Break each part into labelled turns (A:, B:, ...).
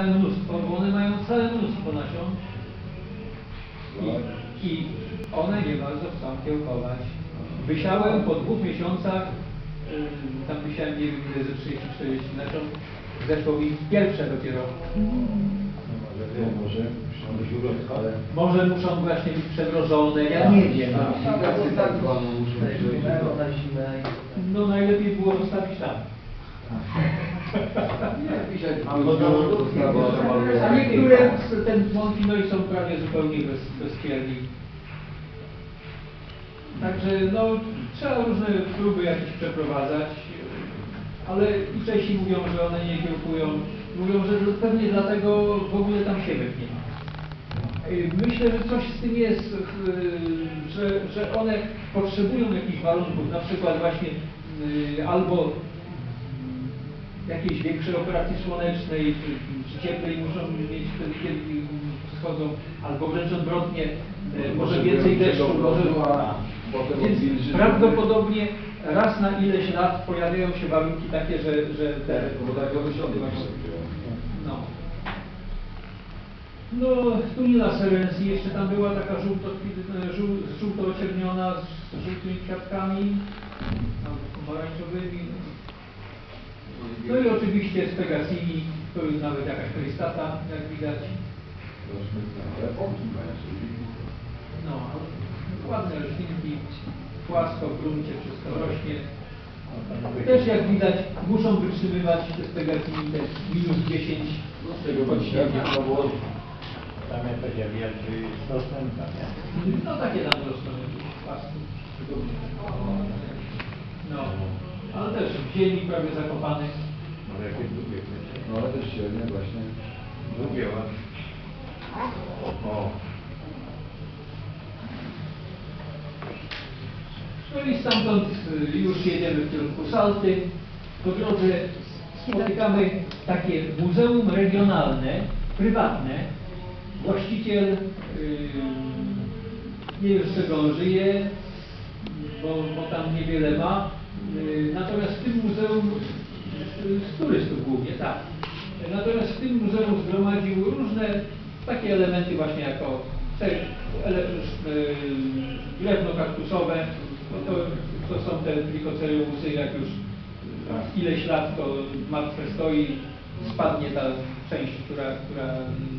A: całe mnóstwo, bo one mają całe mnóstwo nasion i, i one nie bardzo chcą kiełkować. Wysiałem po dwóch miesiącach, y, tam wysiałem nie wiem ile ze 30-40 nasion, zeszło mi pierwsze dopiero.
B: No może, może, ale...
A: Może muszą właśnie być przemrożone, ja nie wiem.
B: Tak, tak,
C: zimę i...
A: No najlepiej było zostawić tam.
B: Nie, pisać
C: Albo
B: albo
C: do-
B: do sprawy
A: A niektóre z- ten Montinoi są prawie zupełnie bez, bezpielni. Także no, trzeba różne próby jakieś przeprowadzać, ale i Czesi mówią, że one nie kiełkują. Mówią, że pewnie dlatego w ogóle tam siewek nie ma. Y, Myślę, że coś z tym jest, y, że, że one potrzebują jakichś warunków, na przykład właśnie y, albo jakiejś większej operacji słonecznej, czy, czy cieplej muszą mieć wtedy, kiedy wschodzą, albo wręcz odwrotnie, e, może więcej deszczu, może... Więc prawdopodobnie raz na ileś lat pojawiają się warunki takie, że, że te...
B: Bo tak to wysiądzie.
A: No. No, Tunila Serencji, jeszcze tam była taka żółto, żół, żółto-czerniona z żółtymi kwiatkami, tam pomarańczowymi. No oczywiście z Pegasini, to już nawet jakaś krystata, jak widać. No, ładne roślinki, płasko w gruncie, wszystko rośnie. Też jak widać, muszą wytrzymywać te Pegasini te minus 10
B: Z tego pan średnio było.
D: Tam jakaś wielki sosnęta, nie?
A: No takie tam rosną jakieś płasty. No, ale też w ziemi prawie zakopane.
D: Może jakieś długie będzie.
B: No ale też średnie właśnie.
D: Długie ładnie. O,
A: No i stamtąd y, już jedziemy w kierunku Salty. Po drodze spotykamy takie muzeum regionalne, prywatne. Właściciel y, nie wiem z czego on żyje, bo, bo tam niewiele ma. Y, Natomiast w tym muzeum turystów głównie, tak. Natomiast w tym muzeum zgromadził różne takie elementy właśnie jako y, drewno kaktusowe, no to, to są te trikoceriumusy, jak już ileś lat to martwe stoi, spadnie ta część, która, która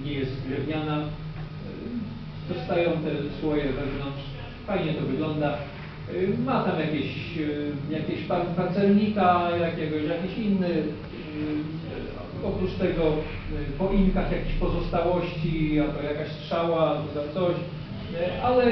A: nie jest drewniana, y, dostają te słoje wewnątrz, fajnie to wygląda. Y, Ma tam jakieś, y, jakieś pan- pancernika, jakiegoś, jakiś inny, y, oprócz tego y, po inkach jakieś pozostałości, albo jakaś strzała, tam coś, y, ale